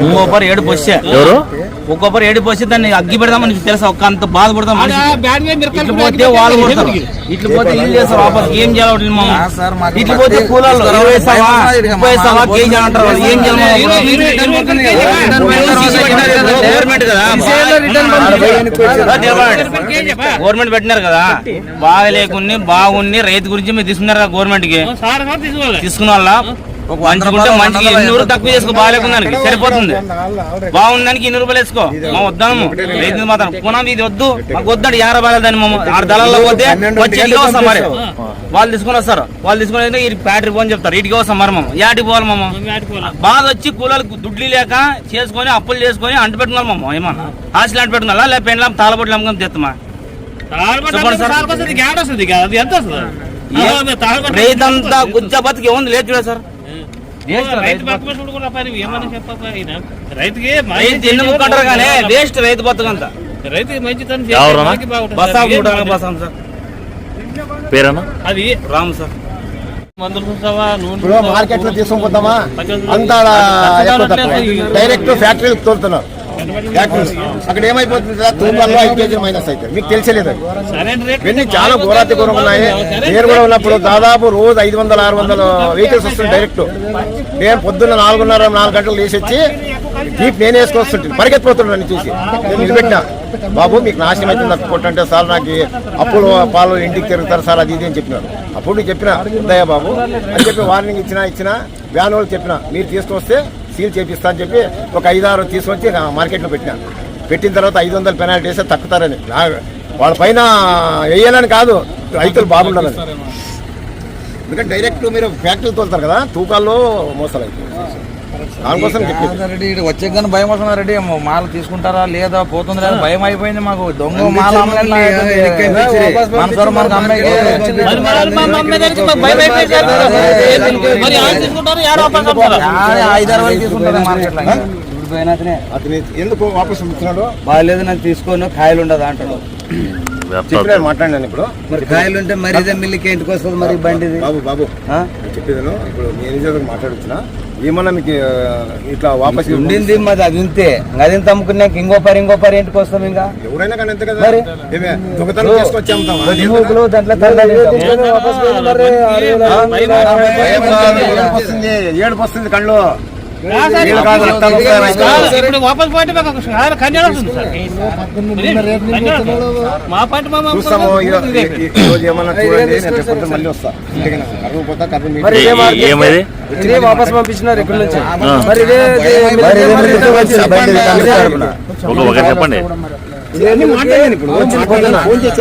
ఇంకొకరు ఏడు పొచ్చే ఎవరు ఒక్కొక్కరు ఏడు పోసి దాన్ని అగ్గి పెడదామని నీకు తెలుసా ఒక్క అంత బాధపడతాం ఇట్లు పోతే వాళ్ళు కొడతారు ఇట్లు పోతే వీళ్ళు చేస్తారు వాపస్ ఏం చేయాలి? ఇట్లు పోతే కూలాలు ఇరవై వేస్తావా ముప్పై వేస్తావా కేజీ అని అంటారు వాళ్ళు ఏం గవర్నమెంట్ కదా గవర్నమెంట్ పెట్టినారు కదా బాగా లేకుని బాగుండి రైతు గురించి మీరు తీసుకున్నారు కదా గవర్నమెంట్కి తీసుకున్న వాళ్ళ మంచికి ఎన్ని రూపాయలు తక్కువ చేసుకో సరిపోతుంది. బాగుందానికి ఇన్ని రూపాయలు వేసుకో? మా వద్దాము రైతు మాత్రం. పునం ఇది వద్దు. మాకు వద్దండి యార బాగాలేదని మమ్మ ఆరు దళాల్లో పోతే వచ్చి ఇటుకే వస్తాం మరి. వాళ్ళు తీసుకుని వస్తారు. వాళ్ళు తీసుకుని వస్తే ఈ బ్యాటరీ పోని చెప్తారు. ఇటుకే వస్తాం మరి మమ్మ. యాటికి పోవాలి మమ్మ? బాధ వచ్చి కూలలకు దుడ్లు లేక చేసుకొని అప్పులు చేసుకొని అంటు పెట్టుకున్నారు మమ్మ. ఏమన్నా ఆశలు అంటు పెట్టుకున్నా లేకపోతే పెండ్లాం తాళబొట్లు అమ్మకం తెస్తామా రైతంతా గుజ్జ బతికి ఉంది లేదు చూడ సార్. వేస్ట్ రైతు బతుకంతా రైతుకి అది రామ్ సార్. మార్కెట్లో తీసుకొని పోతామా? అంతా. డైరెక్ట్ ఫ్యాక్టరీలకు తోలుతున్నారు అక్కడ ఏమైపోతుంది కదా, తూకాల్లో ఐదు కేజీలు మైనస్ అవుతుంది మీకు తెలిసలేదు ఇవన్నీ చాలా ఘోరాతి ఘోరం ఉన్నాయి. నేను కూడా ఉన్నప్పుడు దాదాపు రోజు ఐదు వందల ఆరు వందల వెహికల్స్ వస్తుంది డైరెక్ట్ నేను పొద్దున్న నాలుగున్నర నాలుగు గంటలు లేచి వచ్చి జీప్ నేను వేసుకొస్తుంటాను పరిగెత్తిపోతున్నాను నన్ను చూసి. నేను నిలబెట్టినా. బాబు మీకు నాశనం అయితే నాకు కొట్టంటే సార్ నాకు అప్పులు పాలు ఇంటికి తిరుగుతారు సార్ అది ఇది అని చెప్పినారు. అప్పుడు చెప్పిన ఉదయ బాబు అని చెప్పి వార్నింగ్ ఇచ్చినా ఇచ్చినా వ్యాన్ వాళ్ళు చెప్పిన మీరు తీసుకొస్తే సీల్ చేపిస్తా అని చెప్పి ఒక ఐదారు తీసుకొచ్చి నా మార్కెట్లో పెట్టినా. పెట్టిన తర్వాత ఐదు వందల పెనాల్టీ వేస్తే తక్కుతారని. వాళ్ళ పైన వేయాలని కాదు రైతులు బాగుండాలని. ఎందుకంటే డైరెక్ట్ మీరు ఫ్యాక్టరీ తోలుతారు కదా తూకాల్లో మోసాలు దానికోసం రెడ్డి వచ్చే కానీ భయం వస్తుంది రెడ్డి మాల తీసుకుంటారా లేదా పోతుంది లేదా భయం అయిపోయింది మాకు దొంగ మాల. ఐదారు వరకు తీసుకుంటారు మార్కెట్లో అతని ఎందుకు వాపస్ బాగాలేదు నాకు తీసుకొని కాయలు ఉండదు అంటాడు చెప్పిన మాట్లాడినాను ఇప్పుడు. మరి కాయలు ఉంటే మరి ఇదే మిల్లికి ఇంటికి వస్తుంది మరి బండిది? బాబు బాబు. చెప్పేదాను ఇప్పుడు నేను నిజంగా మాట్లాడుతున్నా. ఏమన్నా మీకు ఇట్లా వాపస్ ఉండింది మరి అది ఉంటే. అది అమ్ముకున్నాక ఇంకో పరి ఇంకో పరి ఇంటికి వస్తాం ఇంకా? ఎవరైనా కానీ అంతే కదా. దొంగతనం చేసుకొచ్చి దాంట్లో ఏడుపు వస్తుంది కళ్ళు. ఇప్పుడు వాపస్ పోయింటే మాకు ఒక సారి కన్యాలు వస్తుంది సార్. మా ఇది. ఇదే వాపస్ పంపించినారు ఇక్కడ నుంచి. మరి ఇదే చెప్పండి.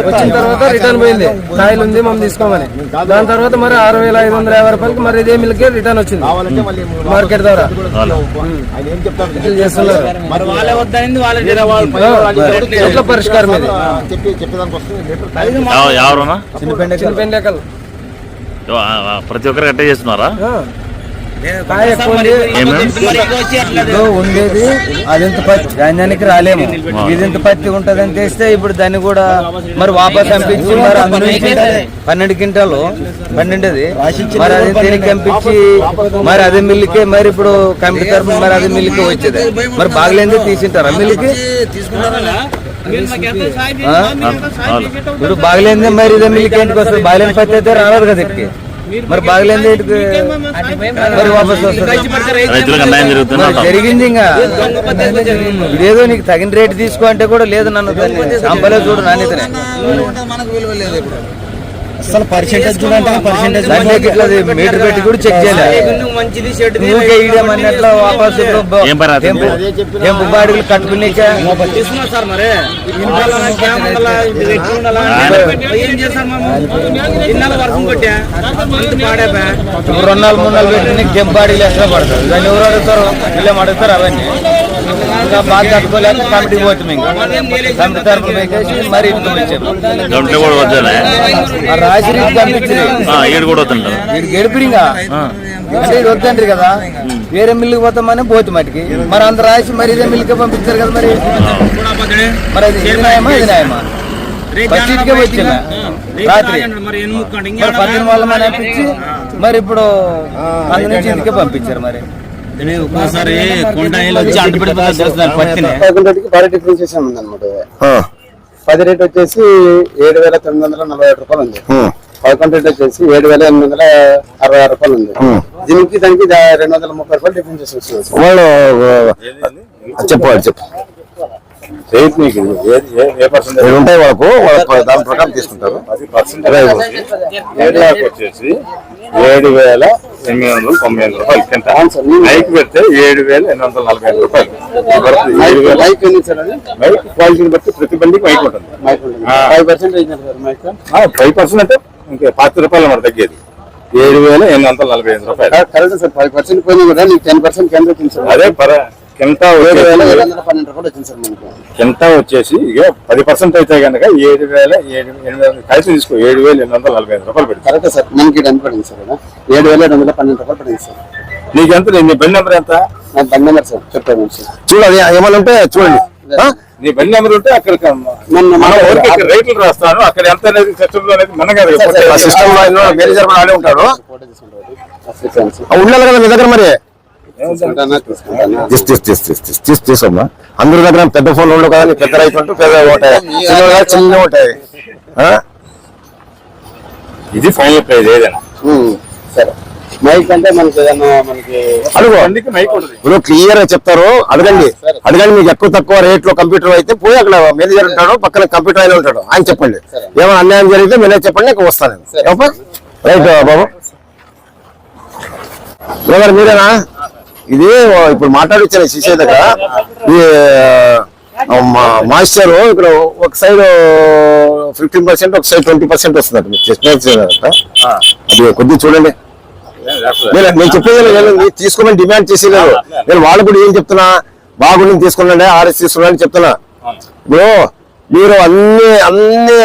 వచ్చిన తర్వాత రిటర్న్ పోయింది. కాయలు ఉంది మనం తీసుకోమని. దాని తర్వాత మరి ఆరు వేల ఐదు వందల యాభై రూపాయలకి మరి ఇదే మిల్కే రిటర్న్ వచ్చింది. మార్కెట్ ద్వారా. చేస్తున్నారు. ఎట్లా పరిష్కారం ఇది. చిన్న పెండకలు. ప్రతి ఒక్కరు కట్టే చేస్తున్నారా? ఉండేది అదింత పత్తి ధాన్యానికి రాలేము. ఇదింత పత్తి ఉంటది అని తెస్తే ఇప్పుడు దాన్ని కూడా మరి వాపస్ పంపించి మరి పన్నెండు క్వింటాలు పన్నెండుది. మరి అది దీనికి పంపించి మరి అదే మిల్లుకే మరి ఇప్పుడు తరఫున మరి అదే మిల్లుకి వచ్చేది. మరి బాగలేంది తీసింటారా మిల్లుకి? ఇప్పుడు బాగలేంది మరి ఇదే మిల్లుకి ఇంటికి వస్తుంది? బాగలేని పత్తి అయితే రాలేదు కదా ఇక్కడికి మరి బాగలేంది. జరిగింది ఇంకా ఇదేదో నీకు తగిన రేటు తీసుకో అంటే కూడా లేదు నన్ను చంపలే చూడు నాణ్యతనే అసలు పర్సెంటేజ్ చూడండి పర్సెంటేజ్ మీటర్ పెట్టి కూడా చెక్ మంచిది వాపస్ బ- ఏం సార్ మరి. ఇన్నాళ్ళ వర్షం కొట్టా పాడేపా? రెండు నాలుగు మూడు నాలుగు పెట్టి నీకు జంప్ బాడీలు ఎక్స్ట్రా పడతారు. దాన్ని ఎవరు అడుగుతారు? వీళ్ళేం అడుగుతారు అవన్నీ? ఇంకా బాగా కట్టుకోలేక కమిటీ పోతుంది ఇంకా. కమిటీ తరఫున పెట్టేసి మరి ఇంటికి వచ్చాము గంటలు కూడా వీడు వద్దంటారు కదా? వేరే మిల్లుకి పోతామని పోతు మటుకి మరి అంత రాసి మరి ఇదే మిల్లుకే పంపించారు కదా మరి? మరి అది ఇది న్యాయమా ఇది న్యాయమా? ఫస్ట్ ఇటుకే వచ్చిందా రాత్రి. మరి పద్దెనిమిది వాళ్ళ మరి ఇప్పుడు అందు నుంచి ఇంటికే పంపించారు మరి. ఒక్కోసారి కొండ నీళ్ళు వచ్చి అంటుపడిపోతుంది తెలుస్తుంది పత్తిని పదకొండుకి భారీ డిఫరెన్షియేషన్ ఉంది అనమాట పది రేట్ వచ్చేసి ఏడు వేల తొమ్మిది వందల నలభై ఏడు రూపాయలు ఉంది. పదకొండు రేట్ వచ్చేసి ఏడు వేల ఎనిమిది వందల అరవై ఆరు రూపాయలు ఉంది. దీనికి దానికి రెండు వందల ముప్పై రూపాయలు డిఫరెన్షియేషన్ వస్తుంది. వాళ్ళు చెప్పు రేట్ మీకు ఉంటాయి వాళ్ళకు? దాని ప్రకారం తీసుకుంటారు. ఏడు వేల ఎనిమిది వందల తొంభై ఎనిమిది రూపాయలు కింద మైక్ పెడితే ఏడు వేల ఎనిమిది వందల నలభై ఐదు రూపాయలు. మైక్ మైక్ క్వాలిటీని బట్టి ప్రతి బండికి మైక్ ఉంటుంది. ఫైవ్ పర్సెంట్ అంటే ఇంకా పాతి రూపాయలు మన తగ్గేది. ఏడు వేల ఎనిమిది వందల నలభై ఐదు రూపాయలు. కరెక్ట్ సార్ ఫైవ్ పర్సెంట్ పోయినా కూడా నీకు టెన్ పర్సెంట్ కింద అదే పర వేల ఏడు వచ్చేసి ఇక పది పర్సెంట్ అయితే కనుక ఏడు వేల ఏడు ఎనిమిది వందల కలిసి తీసుకో ఏడు వేల ఎనిమిది వందల నలభై ఐదు రూపాయలు పెడతారు కరెక్ట్ సార్ మనకి ఎంత పడింది సార్ ఏడు వేల ఏడు వందల పన్నెండు రూపాయలు పడింది సార్. నీకెంత నీ బండి నెంబర్ ఎంత? నాకు బండి నెంబర్ సార్ చెప్తాను సార్. చూడండి ఏమన్నా ఉంటే చూడండి? నీ బండి నెంబర్ ఉంటే అక్కడ రేట్లు రాస్తాను అక్కడ ఎంత అనేది సిస్టమ్లో అనేది మన సిస్టమ్లో మేనేజర్ ఉంటాడు ఉండాలి కదా మీ దగ్గర మరి? తీసుకుంటానా తీసుకుంటానా తీసి తీసి తీసి తీసి తీసి తీసి తీసమ్మా అందరి దగ్గర పెద్ద ఫోన్లు ఉండవు కదా పెద్ద రైతు అంటూ పెద్ద ఉంటాయి చిన్న చిన్న ఉంటాయి ఆ? ఇది ఫైనల్ ప్రైజ్ ఏదైనా సరే. మైక్ అంటే మనకి ఏదైనా మనకి అడుగు. బండికి మైక్ ఉంటుంది. ఇప్పుడు క్లియర్గా చెప్తారు అడగండి. అడగండి మీకు ఎక్కువ తక్కువ రేట్లో కంప్యూటర్ అయితే పోయి అక్కడ మేనేజర్ ఉంటాడు పక్కన కంప్యూటర్ ఆయన ఉంటాడు ఆయన చెప్పండి. ఏమైనా అన్యాయం జరిగితే మేనేజర్ చెప్పండి నేను వస్తాను? రైట్ బాబు. బ్రదర్ మీరేనా? ఇది ఇప్పుడు మాట్లాడొచ్చాను శిశే దగ్గర ఈ మాయిశ్చర్ ఇక్కడ ఒక సైడ్ ఫిఫ్టీన్ పర్సెంట్ ఒక సైడ్ ట్వంటీ పర్సెంట్ వస్తుంది అది కొద్దిగా చూడండి. నేను చెప్పేది తీసుకోమని డిమాండ్ చేసేలేదు. నేను వాళ్ళు కూడా ఏం చెప్తున్నా? బాగుండి తీసుకున్నాండి ఆర్ఎస్ తీసుకున్నాను చెప్తున్నా. ఇప్పుడు మీరు అన్ని అన్ని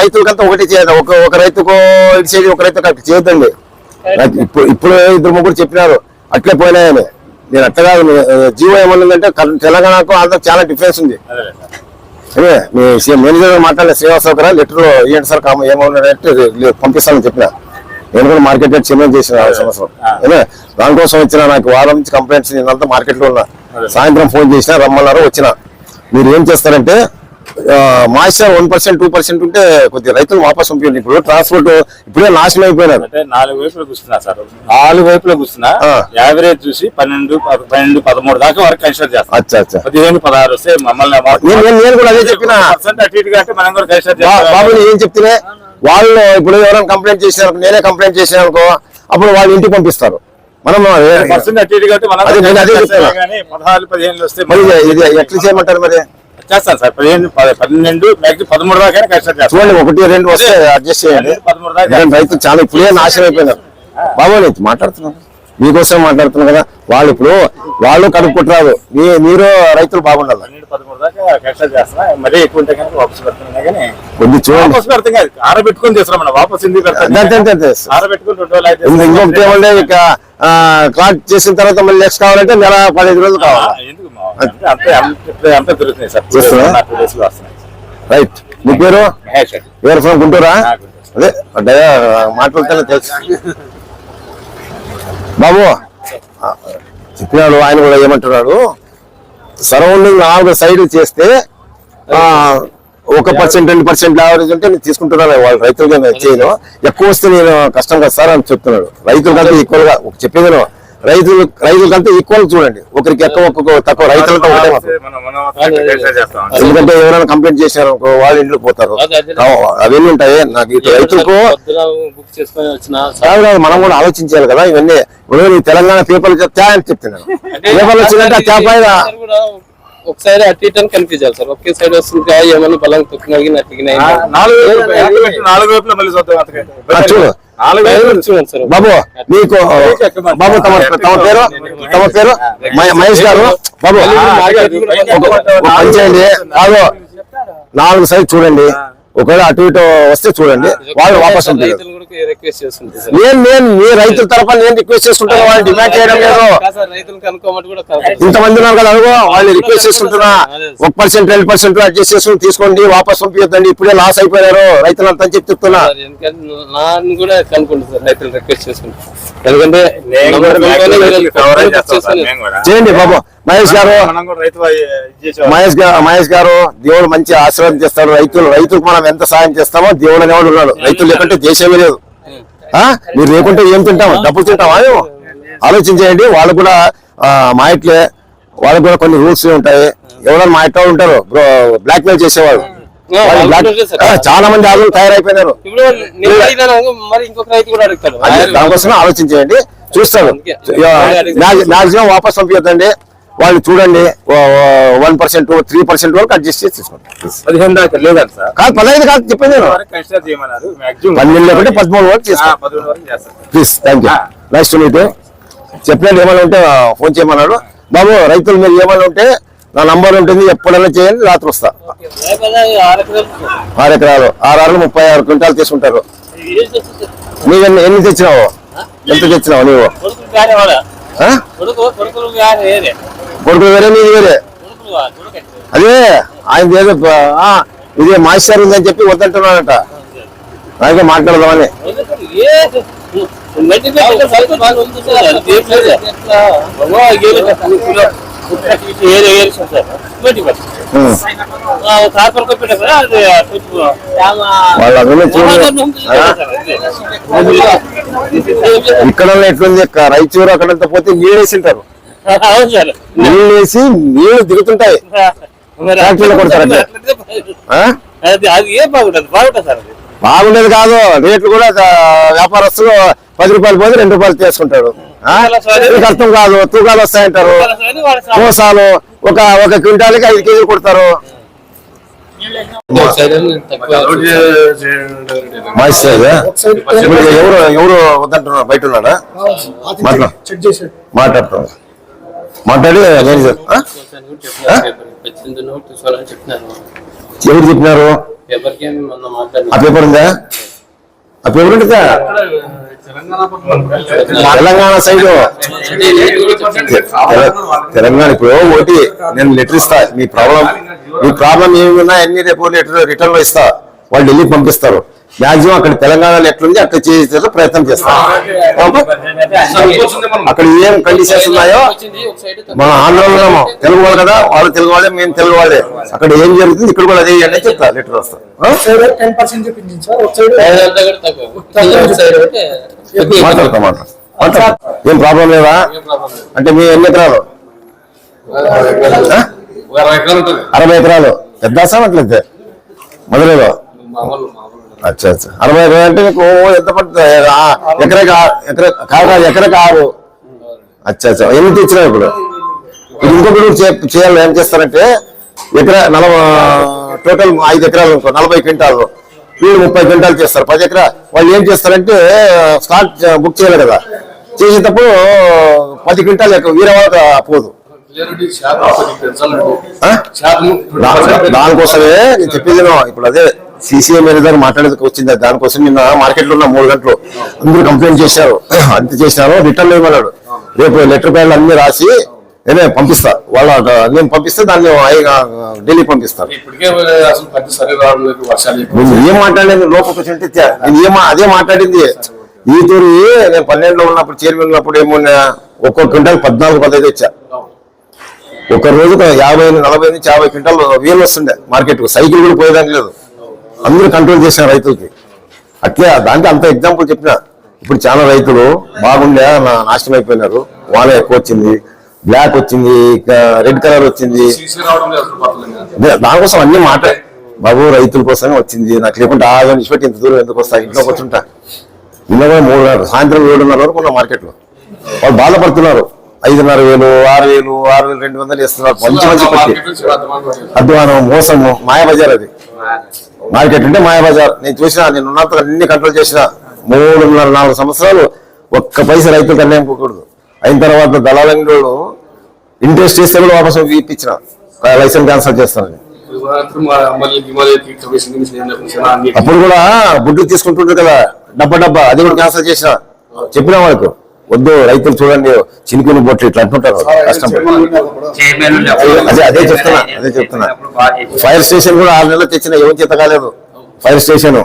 రైతులకంతా ఒకటి చేయాలి ఒక ఒక రైతుకు ఇటు సైడ్ ఒక రైతుకు అటు చేయొద్దండి. ఇప్పుడు ఇప్పుడు ఇద్దరు ముగ్గురు చెప్పినారు. అట్లే పోయినాయని. నేను అట్లా కాదు జీవో ఏమన్నదంటే తెలంగాణకు ఆంధ్ర చాలా డిఫరెన్స్ ఉంది. అదే. మీ మేనేజర్ గారు మాట్లాడిన శ్రీనివాసరావు గారు లెటర్ ఇవ్వండి సార్ కామ ఏమన్నాడంటే లే- పంపిస్తానని చెప్పిన. నేను కూడా మార్కెట్ రేట్ చిన్న చేసిన సంవత్సరం. అదే దానికోసం వచ్చిన నాకు వారం నుంచి కంప్లైంట్స్ నేనంతా మార్కెట్లో ఉన్నా. సాయంత్రం ఫోన్ చేసిన రమ్మన్నారు వచ్చిన. మీరు ఏం చేస్తారంటే moisture one percent two percent ఉంటే కొద్దిగా రైతులు వాపస్ పంపించండి. ఇప్పుడు ట్రాన్స్పోర్ట్ ఇప్పుడే నాశనం అయిపోయినారు. అంటే నాలుగు వైపులు కూర్చున్నా సార్. నాలుగు వైపులు కూర్చున్నా. యావరేజ్ చూసి పన్నెండు పన్నెండు పదమూడు దాకా వరకు కన్సిడర్ చేస్తాం. అచ్చా అచ్చా. పదిహేను పదహారు వస్తే మమ్మల్ని నేను కూడా అదే చెప్పిన. పర్సెంట్ అటు మనం కూడా కన్సిడర్ చేస్తాం. బాబు ఏం చెప్తున్నా? వాళ్ళు ఇప్పుడు ఎవరైనా కంప్లైంట్ చేసినారు నేనే కంప్లైంట్ చేసినా అనుకో అప్పుడు వాళ్ళు ఇంటికి పంపిస్తారు. మనం పర్సెంట్ అటు పదహారు పదిహేను వస్తే మరి ఇది ఎట్లా చేయమంటారు మరి? చేస్తాను సార్. పదిహేను పద- పన్నెండు మ్యాక్సిమం పదమూడు దాకా చేస్తాం చూడండి ఒకటి రెండు వస్తే అడ్జస్ట్ చేయండి. పదమూడు దాకా ఎందుకంటే రైతు చాలా ఇప్పుడే నాశనం అయిపోయినారు. బాబు నేను మాట్లాడుతున్నాను. మీకోసం మాట్లాడుతున్నా కదా. వాళ్ళు ఇప్పుడు వాళ్ళు కడుక్కుంటున్నారు మీ మీరు రైతులు బాగుండాలి. పదమూడు దాకా కన్సిడర్ చేస్తున్నా. మరీ ఎక్కువ ఉంటే కనుక వాపస్ పెడుతున్నా కానీ కొద్ది చూడండి. వాపస్ పెడతాం కాదు. ఆరబెట్టుకొని చేస్తున్నాం మనం. వాపస్ ఎందుకు పెడతాం. ఆరబెట్టుకుని రెండు రోజులు అయితే ఇంక- ఇంకొకటి ఏమంటే ఇక క్లాట్ చేసిన తర్వాత మళ్ళీ నెక్స్ట్ కావాలంటే నెల పదిహేను రోజులు కావాలి. ఎందుకు అంతే అంతే దొరుకుతున్నాయి సార్? టూ డేస్లో వస్తున్నాయి. రైట్ మీ పేరు. ఎవరు ఫ్రమ్ గుంటూరా. అదే అంటే మాట్లాడితేనే తెలుసు. బాబు చెప్పినాడు ఆయన కూడా ఏమంటున్నాడు? సరౌండింగ్ నాలుగు సైడ్ చేస్తే ఒక పర్సెంట్ రెండు పర్సెంట్ యావరేజ్ ఉంటే నేను తీసుకుంటున్నాను వాళ్ళు రైతులుగా నేను చేయను. ఎక్కువ వస్తే నేను కష్టం కదా సార్ అని చెప్తున్నాడు. రైతులకంతా ఈక్వల్గా ఒక చెప్పేది నేను, రైతులు రైతులకంతా ఈక్వల్ చూడండి. ఒకరికి ఎక్కువ ఒక్కొక్క తక్కువ. రైతులతో ఎందుకంటే ఎవరైనా కంప్లైంట్ చేశారు వాళ్ళు ఇంట్లో పోతారు. అవన్నీ ఉంటాయి. నాకు ఇటు రైతులకు బుక్ చేసుకొని వచ్చిన కాదు కాదు మనం కూడా ఆలోచించాలి కదా. ఇవన్నీ ఇప్పుడు తెలంగాణ పేపర్లు చెప్తా అని చెప్తున్నాను. పేపర్లు వచ్చిందంటే ఆ తేప మీద కూడా ఒక సైడ్ అటు ఇటు అని కనిపించాలి సార్. ఒకే సైడ్ వస్తుంది ఏమైనా బలం తొక్కిన నాలుగు వైపులు మళ్ళీ చూడు. బాబు నీకు బాబు తమ తమ పేరు తమ పేరు మహే- మహేష్ గారు బాబు ఒక ఒక పని చేయండి కాదు నాలుగు సైడ్ చూడండి ఒకవేళ అటు ఇటు వస్తే చూడండి. వాళ్ళు వాపస్ నేను నేను మీ రైతుల తరఫున నేను రిక్వెస్ట్ చేస్తుంటాను. వాళ్ళు డిమాండ్ చేయడం లేదు. ఇంతమంది ఉన్నారు కదా అడుగు. వాళ్ళు రిక్వెస్ట్ చేస్తుంటున్నా. ఒక పర్సెంట్ రెండు పర్సెంట్ అడ్జస్ట్ చేసుకుని తీసుకోండి. వాపస్ పంపించద్దండి ఇప్పుడే లాస్ అయిపోయారు రైతులంతా అని చెప్పి చెప్తున్నా. సార్, ఎందుకంటే నాన్న కూడా కనుక్కుంటుంది సార్ రైతులు రిక్వెస్ట్ ఎందుకంటే. చేయండి బాబు. మహేష్ గారు. మహేష్ గారు మహేష్ గారు దేవుడు మంచి ఆశీర్వాదం చేస్తాడు. రైతులు రైతులకు మనం ఎంత సాయం చేస్తామో దేవుడు అనేవాడు ఉన్నాడు. రైతులు లేకుంటే దేశమే లేదు. ఆ? మీరు లేకుంటే ఏం తింటాం డబ్బులు తింటామా మేము? ఆలోచించేయండి. వాళ్ళు కూడా ఆ, మా ఇట్లే వాళ్ళకు కూడా కొన్ని రూల్స్ ఉంటాయి. ఎవరైనా మా ఇట్లా ఉంటారు. బ్లాక్ మెయిల్ చేసేవాళ్ళు చాలా మంది ఆളുలు తయారైపోయినారు. ఇప్పుడు నేను అడిగినాను మరి ఇంకొక రైతు కూడా అడుగుతాడు. అదే దానికోసం ఆలోచించేయండి. చూస్తారు మాక్సిమం వాపస్ పంపించద్దండి. వాళ్ళు చూడండి వన్ పర్సెంట్ త్రీ పర్సెంట్ వరకు అడ్జస్ట్ చేసి తీసుకోండి. లేదండి సార్. కాదు పదహైదు కాదు చెప్పేది పన్నెండు లేకుంటే పదమూడు వరకు please thank you nice to meet చెప్పినట్టు ఏమైనా ఉంటే ఫోన్ చేయమన్నాడు. బాబు రైతులు మీరు ఏమైనా ఉంటే నా నంబర్ ఉంటుంది ఎప్పుడైనా చేయండి రాత్రి వస్తా. ఆరు ఎకరాలు ఆరు ఆరు ముప్పై ఆరు క్వింటాలు తీసుకుంటారు. నీవు ఎన్ని ఎన్ని తెచ్చినావు? ఎంత తెచ్చినావు నీవు? ఆ? కొడుకు వేరే నీది వేరే. అదే ఆయన ఏదో ఇదే మాస్టర్ ఉందని చెప్పి వద్దంటున్నాడట. అలాగే మాట్లాడదామని. ఇక్కడ ఎట్లుంది? రాయచూరు అక్కడంతా పోతే నీళ్ళు వేసింటారు అవును సార్. నీళ్ళు వేసి నీళ్ళు దిగుతుంటాయి ఫ్యాక్టరీలో కొడతారు అట్లా. ఆ? అది అది ఏం బాగుంటుంది బాగుంటుంది సార్ అది. బాగుండేది కాదు. రేట్లు కూడా వ్యాపారస్తులు పది రూపాయలు పోతే రెండు రూపాయలు తీసుకుంటాడు అర్థం కాదు. తూకాలు వస్తాయంటారు. మోసాలు. ఒక ఒక క్వింటాల్కి ఐదు కేజీలు కొడతారు. ఎవరు ఎవరు వద్దంటున్నారు? బయట ఉన్నాడా? మాట్లా మాట్లాడుతున్నారు మాట్లాడి? ఎవరు చెప్పినారు. ఆ పేపర్ ఉందా? ఆ పేపర్ ఉంటుందా? తెలంగాణ సైడ్. తెలంగాణ ఇప్పుడు ఒకటి నేను లెటర్ ఇస్తా. మీ ప్రాబ్లం మీ ప్రాబ్లం ఏమి ఉన్నా అన్ని రేపు లెటర్ రిటర్న్లో ఇస్తా. వాళ్ళు ఢిల్లీ పంపిస్తారు. మాక్సిమం అక్కడ తెలంగాణలో ఎట్లుంది అక్కడ చేసే ప్రయత్నం చేస్తా? అక్కడ ఏం కండిషన్స్ ఉన్నాయో మనం ఆంధ్రలో తెలుగు వాళ్ళు కదా వాళ్ళు తెలుగు వాళ్ళే మేము తెలుగు వాళ్ళే. అక్కడ ఏం జరుగుతుంది ఇక్కడ కూడా అదే అని చెప్తా లెటర్ వస్తా మాట్లాడతా మాట్లాడతా. ఏం ప్రాబ్లం లేదా? అంటే మీ ఎన్ని ఎకరాలు? అరవై ఎకరాలు పెద్ద అట్లయితే. మొదలేదో అచ్చా అచ్చా. అరవై ఎకరాలు అంటే మీకు ఎంత పడుతుంది? ఎకరాకి ఎకరా కాదు ఎకరాకి ఆరు అచ్చా అచ్చా. ఎన్ని తెచ్చినావు ఇప్పుడు? ఇంకొకటి చేయాలి ఏం చేస్తారంటే ఎకరా నలభై టోటల్ ఐదు ఎకరాలు అనుకో నలభై క్వింటాలు. వీళ్ళు ముప్పై క్వింటాలు చేస్తారు పది ఎకరా. వాళ్ళు ఏం చేస్తారంటే స్టాక్ బుక్ చేయాలి కదా. చేసేటప్పుడు పది క్వింటాలు ఎక్కువ వీర వాళ్ళకి పోదు. దానికోసమే నేను చెప్పేది. ఇప్పుడు అదే. సీసీఎం మేనేజర్ మాట్లాడేందుకు వచ్చింది? దానికోసం నిన్న మార్కెట్లో ఉన్న మూడు గంటలు అందరూ కంప్లైంట్ చేశారు. అంత చేసినారు రిటర్న్ ఇవ్వమన్నాడు. రేపు లెటర్ ప్యాడ్లు అన్ని రాసి నేనే పంపిస్తా. వాళ్ళ నేను పంపిస్తే దాన్ని ఢిల్లీ పంపిస్తాను ఏం మాట్లాడలేదు లోపలికి వచ్చి ఉంటే తే- నేను ఏం అదే మాట్లాడింది. ఈ తూరి నేను పన్నెండులో ఉన్నప్పుడు చైర్మన్ ఉన్నప్పుడు ఏమన్నా ఒక్కొక్క క్వింటాల్ పద్నాలుగు పదహైదు వచ్చా ఒక రోజుకు యాభై నలభై నుంచి యాభై క్వింటాల్ వీలు వస్తుండే మార్కెట్ సైకిల్ కూడా పోయేదానికి లేదు. అందరూ కంట్రోల్ చేసిన రైతులకి. అట్లే దానికి అంత ఎగ్జాంపుల్ చెప్పిన. ఇప్పుడు చాలా రైతులు బాగుండే నాశనం అయిపోయినారు. వాన ఎక్కువ వచ్చింది బ్లాక్ వచ్చింది. రెడ్ కలర్ వచ్చింది దానికోసం అన్ని మాట. బాబు రైతుల కోసమే వచ్చింది. నాకు లేకుంటే ఆ విడిచిపెట్టి ఇంత దూరం ఎందుకు వస్తా? ఇంట్లో కూర్చుంటా ఇంట్లో కూడా మూడు సాయంత్రం ఏడున్నర వరకు ఉన్న మార్కెట్లో. వాళ్ళు బాధపడుతున్నారు. ఐదున్నర వేలు ఆరు వేలు ఆరు వేలు రెండు వందలు ఇస్తున్నారు మంచి మంచి పట్టి. అధ్వానం మోసము మాయాబజార్ అది. మార్కెట్ అంటే మాయాబజార్. నేను చూసిన నేను ఉన్నంత అన్ని కంట్రోల్ చేసిన మూడున్నర నాలుగు సంవత్సరాలు ఒక్క పైసా రైతులు కన్నేముకోకూడదు అయిన తర్వాత దళాలంగోళ్ళు ఇంట్రెస్ట్ చేస్తే కూడా వాపసు ఇప్పించిన. లైసెన్స్ క్యాన్సల్ చేస్తానని. అప్పుడు కూడా బుడ్డు తీసుకుంటుండ్రు కదా డబ్బా డబ్బా అది కూడా క్యాన్సల్ చేసిన. చెప్పిన వాళ్ళకు. వద్దు రైతులు చూడండి చినుకుని బొట్లు ఇట్లా అంటుంటారు. కష్టం. అదే అదే చెప్తున్నా అదే చెప్తున్నా. ఫైర్ స్టేషన్ కూడా ఆరు నెలలు తెచ్చిన ఏం చేత కాలేదు. Fire station.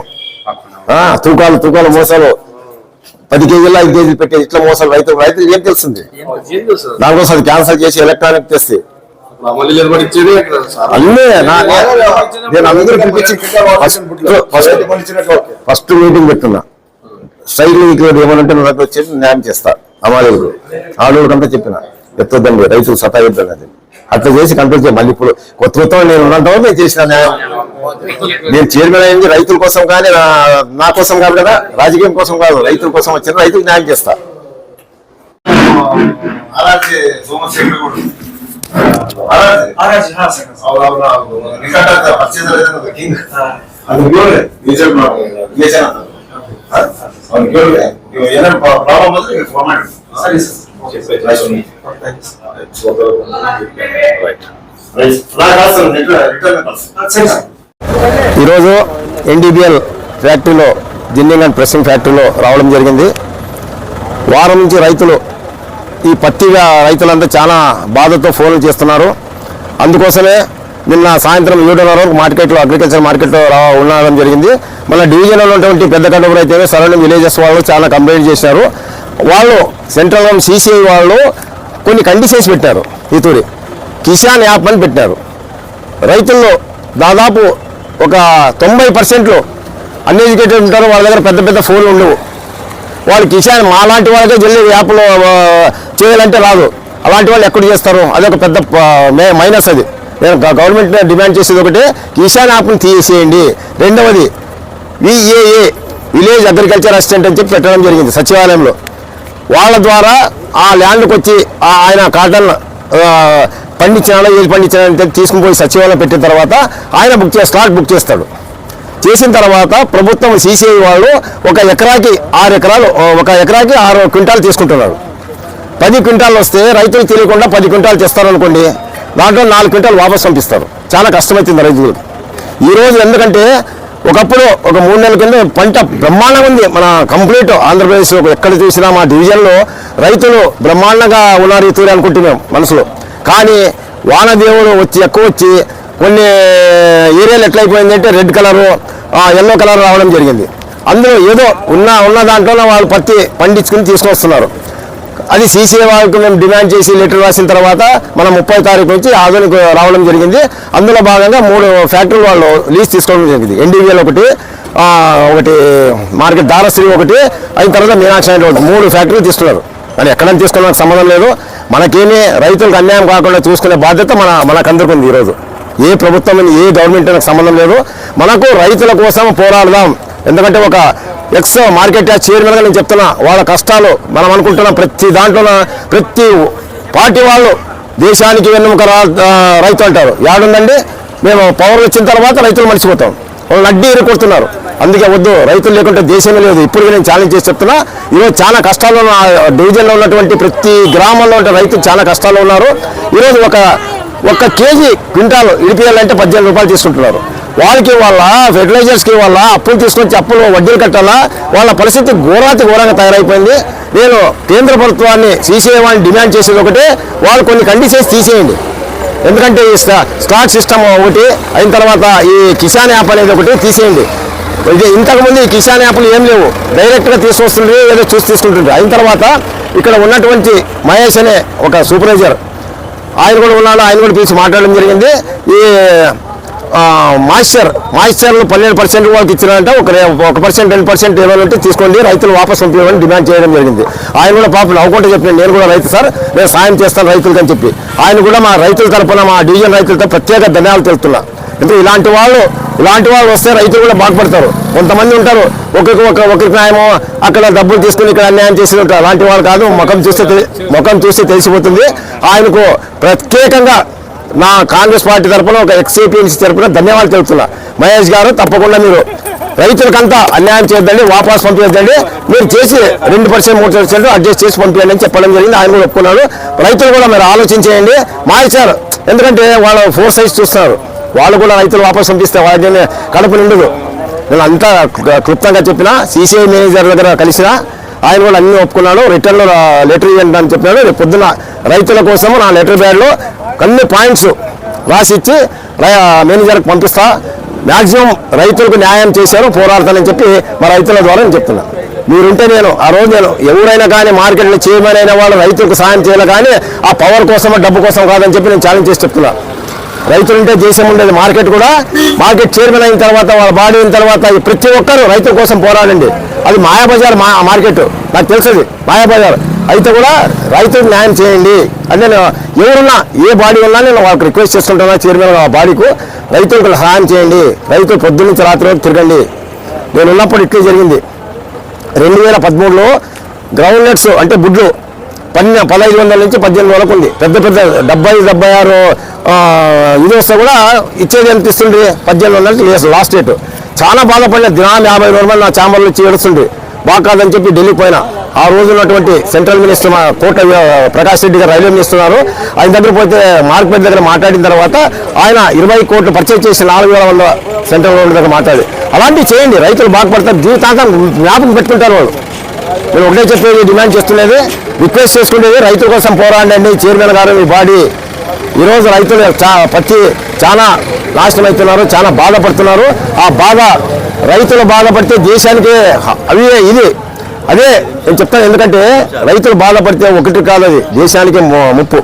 ఆ, తూకాలు తూకాలు మోసాలు. పది కేజీలు ఐదు కేజీలు పెట్టేది ఇట్లా మోసాలు రైతు రైతులు ఏం తెలుస్తుంది? దానికోసం అది క్యాన్సిల్ చేసి ఎలక్ట్రానిక్ తెస్తే నేను అందరూ ఫస్ట్ మీటింగ్ పెట్టున్నా. స్ట్రైక్ ఏమనంటే నా దగ్గర వచ్చేసి న్యాయం చేస్తా. ఆడోళ్ళకి అంతా చెప్పిన. ఎత్తొద్దండి రైతులు సతాయిద్దండి అది. అట్లా చేసి కంట్రోల్ చేయాలి మళ్ళీ ఇప్పుడు కొత్త కొత్త నేను ఉన్నంత వరకు నేను చేసిన న్యాయం. నేను చైర్మన్ అయింది రైతుల కోసం కానీ నా- కోసం కాదు కదా. రాజకీయం కోసం కాదు. రైతుల కోసం వచ్చిన రైతులకు న్యాయం చేస్తా. ఈరోజు ఎన్డీబీఎల్ ఫ్యాక్టరీలో జిన్నింగ్ అండ్ ప్రెస్సింగ్ ఫ్యాక్టరీలో రావడం జరిగింది. వారం నుంచి రైతులు ఈ పత్తి రైతులంతా చాలా బాధతో ఫోన్లు చేస్తున్నారు. అందుకోసమే నిన్న సాయంత్రం ఏడున్నర వరకు మార్కెట్లో అగ్రికల్చర్ మార్కెట్లో ఉండడం జరిగింది. మన డివిజన్లో ఉన్నటువంటి పెద్ద కండపూర్ అయితే సరౌండింగ్ విలేజెస్ వాళ్ళు చాలా కంప్లైంట్ చేశారు వాళ్ళు సెంట్రల్ గవర్నమెంట్ సీసీఐ వాళ్ళు కొన్ని కండిషన్స్ పెట్టారు ఈతూరి కిసాన్ యాప్ అని పెట్టారు. రైతుల్లో దాదాపు ఒక తొంభై పర్సెంట్లు అన్ఎడ్యుకేటెడ్ ఉంటారు. వాళ్ళ దగ్గర పెద్ద పెద్ద ఫోన్లు ఉండవు. వాళ్ళు కిసాన్ మా లాంటి వాళ్ళకే వెళ్ళి యాప్లో చేయాలంటే రాదు. అలాంటి వాళ్ళు ఎక్కడ చేస్తారు? అదొక పెద్ద మే- మైనస్ అది. నేను గవర్నమెంట్ డిమాండ్ చేసేది ఒకటి కిసాన్ యాప్ను తీసేయండి. రెండవది విఏఏ విలేజ్ అగ్రికల్చర్ అసిస్టెంట్ అని చెప్పి పెట్టడం జరిగింది సచివాలయంలో. వాళ్ళ ద్వారా ఆ ల్యాండ్కి వచ్చి ఆ- ఆయన కాటన్ ఆ, ఏది పండించాడో అని తీసుకుని పోయి సచివాలయం పెట్టిన తర్వాత ఆయన బుక్ చే స్లాట్ బుక్ చేస్తాడు. చేసిన తర్వాత ప్రభుత్వం సీసీఐ వాళ్ళు ఒక ఎకరాకి ఆరు ఎకరాలు ఒక ఎకరాకి ఆరు క్వింటాలు తీసుకుంటున్నారు. పది క్వింటాలు వస్తే రైతులు తెలియకుండా పది క్వింటాలు తెస్తారనుకోండి దాంట్లో నాలుగు క్వింటాలు వాపస్ పంపిస్తారు. చాలా కష్టమవుతుంది రైతులకు. ఈరోజు ఎందుకంటే ఒకప్పుడు ఒక మూడు నెలల కింద పంట బ్రహ్మాండంగా ఉంది. మన కంప్లీట్ ఆంధ్రప్రదేశ్ ఎక్కడ చూసినా మా డివిజన్లో రైతులు బ్రహ్మాండంగా ఉన్నారు ఈ తూరి అనుకుంటున్నాం మనసులో. కానీ వానదేవుడు వచ్చి ఎక్కువ వచ్చి కొన్ని ఏరియాలు ఎట్లయిపోయిందంటే రెడ్ కలరు ఎల్లో కలర్ రావడం జరిగింది. అందులో ఏదో ఉన్న ఉన్న దాంట్లోనే వాళ్ళు పత్తి పండించుకుని తీసుకొస్తున్నారు అది సీసీఏ వాళ్ళకు మేము డిమాండ్ చేసి లెటర్ రాసిన తర్వాత మనం ముప్పై తారీఖు నుంచి ఆధునిక రావడం జరిగింది. అందులో భాగంగా మూడు ఫ్యాక్టరీలు వాళ్ళు లీజ్ తీసుకోవడం జరిగింది. ఎన్డీవీఎల్ ఒకటి ఒకటి మార్కెట్ దారశ్రీ ఒకటి అయిన తర్వాత మీనాక్షి నాయుడు ఒకటి మూడు ఫ్యాక్టరీలు తీసుకున్నారు మరి ఎక్కడైనా తీసుకున్న సంబంధం లేదు. మనకేమీ రైతులకు అన్యాయం కాకుండా చూసుకునే బాధ్యత మన మనకందరికి ఉంది ఈరోజు. ఏ ప్రభుత్వం ఏ గవర్నమెంట్ సంబంధం లేదు. మనకు రైతుల కోసం పోరాడదాం. ఎందుకంటే ఒక ఎక్స్ మార్కెట్ యార్డ్ చైర్మన్గా నేను చెప్తున్నా వాళ్ళ కష్టాలు మనం అనుకుంటున్న. ప్రతి దాంట్లో ప్రతి పార్టీ వాళ్ళు దేశానికి వెన్నుముక రా- రైతు అంటారు. ఏడుందండి మేము పవర్ వచ్చిన తర్వాత రైతులు మర్చిపోతాం. వాళ్ళు అడ్డీ ఎరుకొడుతున్నారు అందుకే వద్దు రైతులు లేకుంటే దేశమే లేదు. ఇప్పుడు నేను ఛాలెంజ్ చేసి చెప్తున్నా ఈరోజు చాలా కష్టాల్లో ఉన్న డివిజన్లో ఉన్నటువంటి ప్రతి గ్రామంలో ఉంటే రైతులు చాలా కష్టాల్లో ఉన్నారు. ఈరోజు ఒక ఒక కేజీ క్వింటాల్ ఇడిపియాలంటే పద్దెనిమిది రూపాయలు తీసుకుంటున్నారు. వాళ్ళకి వాళ్ళ ఫెర్టిలైజర్స్కి వాళ్ళ అప్పులు తీసుకొచ్చి అప్పులు వడ్డీలు కట్టాలా? వాళ్ళ పరిస్థితి ఘోరాతి ఘోరంగా తయారైపోయింది. నేను కేంద్ర ప్రభుత్వాన్ని తీసేయమని డిమాండ్ చేసేది ఒకటి వాళ్ళు కొన్ని కండిషన్స్ తీసేయండి. ఎందుకంటే ఈ స్టాక్ సిస్టమ్ ఒకటి అయిన తర్వాత ఈ కిసాన్ యాప్ అనేది ఒకటి తీసేయండి. ఇది ఇంతకుముందు ఈ కిసాన్ యాప్లు ఏం లేవు. డైరెక్ట్గా తీసుకొస్తుండ్రు ఏదో చూసి తీసుకుంటుండ్రి. అయిన తర్వాత ఇక్కడ ఉన్నటువంటి మహేష్ అనే ఒక సూపర్వైజర్ ఆయన కూడా ఉన్నాడు ఆయన కూడా పిలిచి మాట్లాడడం జరిగింది. ఈ మాయిశ్చర్ మాయిశ్చర్లు పన్నెండు పర్సెంట్ వాళ్ళకి ఇచ్చినారంటే. ఒక ఒక పర్సెంట్ టెన్ పర్సెంట్ ఏమైనా ఉంటే తీసుకోండి. రైతులు వాపస్ పంపించమని డిమాండ్ చేయడం జరిగింది. ఆయన కూడా పాపం నవ్వుకుంటూ చెప్పిన నేను కూడా రైతు సార్ నేను సాయం చేస్తాను రైతులకి అని చెప్పి. ఆయన కూడా మా రైతుల తరపున మా డివిజన్ రైతులతో ప్రత్యేక ధన్యాలు తెలుపుతున్నా. ఎందుకంటే ఇలాంటి వాళ్ళు ఇలాంటి వాళ్ళు వస్తే రైతులు కూడా బాగుపడతారు కొంతమంది ఉంటారు ఒకరికి ఒక ఒకరికి న్యాయమో అక్కడ డబ్బులు తీసుకుని ఇక్కడ అన్యాయం చేసి ఉంటారు. అలాంటి వాళ్ళు కాదు ముఖం చూస్తే ముఖం చూస్తే తెలిసిపోతుంది. ఆయనకు ప్రత్యేకంగా నా కాంగ్రెస్ పార్టీ తరఫున ఒక ఎక్స్ఏపీఎంసీ తరఫున ధన్యవాదాలు తెలుపుతున్నా. మహేష్ గారు తప్పకుండా మీరు రైతులకంతా అన్యాయం చేయొద్దండి వాపస్ పంపించద్దండి. మీరు చేసి రెండు పర్సెంట్ మూడు పర్సెంట్ అడ్జస్ట్ చేసి పంపించండి అని చెప్పడం జరిగింది. ఆయన కూడా ఒప్పుకున్నాడు రైతులు కూడా మీరు ఆలోచించేయండి. మాది ఎందుకంటే వాళ్ళు ఫోర్ సైజ్ చూస్తున్నారు. వాళ్ళు కూడా రైతులు వాపసు పంపిస్తే వాళ్ళని కడుపు నిండదు. నేను అంతా క్లుప్తంగా చెప్పిన సీసీఐ మేనేజర్ దగ్గర కలిసిన ఆయన కూడా అన్ని ఒప్పుకున్నాడు. రిటర్న్ లెటర్ ఇవ్వండి అని చెప్పినాడు. రేపు పొద్దున రైతుల కోసం నా లెటర్ బ్యాడ్లో అన్ని పాయింట్స్ రాసిచ్చి మేనేజర్కి పంపిస్తా. మాక్సిమం రైతులకు న్యాయం చేశారు పోరాడతానని చెప్పి మా రైతుల ద్వారా నేను చెప్తున్నా. మీరుంటే నేను ఆ రోజు నేను ఎవరైనా కానీ మార్కెట్లో చేయమనైన వాళ్ళు రైతులకు సాయం చేయాలి కానీ ఆ పవర్ కోసమో డబ్బు కోసం కాదని చెప్పి నేను ఛాలెంజ్ చేసి చెప్తున్నా. రైతులుంటే దేశం ఉండేది మార్కెట్ కూడా మార్కెట్ చైర్మన్ అయిన తర్వాత వాళ్ళ బాడీ అయిన తర్వాత ప్రతి ఒక్కరు రైతుల కోసం పోరాడండి. అది మాయాబజార్ మా మార్కెట్. నాకు తెలుసది మాయాబజార్. అయితే కూడా రైతులకు న్యాయం చేయండి. అని నేను ఎవరున్నా ఏ బాడీ ఉన్నా నేను వాళ్ళకి రిక్వెస్ట్ చేస్తుంటున్నా చైర్మన్ ఆ బాడీకు? రైతులకు సహాయం చేయండి. రైతులు పొద్దున్న నుంచి రాత్రి వరకు తిరగండి. నేను ఉన్నప్పుడు ఇట్లే జరిగింది. రెండు వేల పదమూడులో గ్రౌండ్ నట్స్ అంటే గుడ్లు పన్నె పదహైదు వందల నుంచి పద్దెనిమిది వరకు ఉంది. పెద్ద పెద్ద డెబ్బై డెబ్బై ఆరు ఇది వస్తే కూడా ఇచ్చేది ఎంత ఇస్తుంది పద్దెనిమిది వందల లాస్ట్ రేటు చాలా బాధపడిన దినాలు యాభై రోజులు నా ఛాంబర్లో వచ్చి ఏడుస్తుంది బాగా చెప్పి ఢిల్లీ పోయినా. ఆ రోజు ఉన్నటువంటి సెంట్రల్ మినిస్టర్ మా కోట ప్రకాష్ రెడ్డి గారు రైల్వే మినిస్టర్ ఉన్నారు. ఆయన దగ్గర పోతే మార్కెట్ దగ్గర మాట్లాడిన తర్వాత ఆయన ఇరవై కోట్లు పర్చేజ్ చేసి నాలుగు వేల వందల సెంట్రల్ గవర్నమెంట్ దగ్గర మాట్లాడి. అలాంటివి చేయండి. రైతులు బాగుపడతారు. జీవితాంతం జ్ఞాపకం పెట్టుకుంటారు వాళ్ళు. నేను ఒకటే చెప్పేది డిమాండ్ చేస్తున్నది రిక్వెస్ట్ చేసుకునేది రైతుల కోసం పోరాడండి. చైర్మన్ గారు మీ బాడీ. ఈరోజు రైతులు చా ప్రతి చాలా నాశనం అవుతున్నారు చాలా బాధపడుతున్నారు. ఆ బాధ రైతులు బాధపడితే దేశానికి అవి ఇది. అదే నేను చెప్తాను ఎందుకంటే రైతులు బాధపడితే ఒకటి కాదు అది దేశానికి ము- ముప్పు.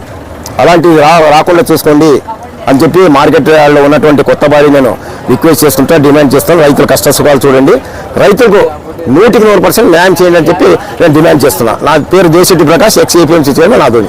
అలాంటివి రా రాకుండా చూసుకోండి అని చెప్పి మార్కెట్లో ఉన్నటువంటి కొత్త బాడీ నేను రిక్వెస్ట్ చేసుకుంటా డిమాండ్ చేస్తాను. రైతుల కష్ట సుఖాలు చూడండి. రైతులకు నూటికి నూరు పర్సెంట్ న్యాయం చేయండి అని చెప్పి నేను డిమాండ్ చేస్తున్నా. నా పేరు Desetti Prakash ex APMC chairman నాతోని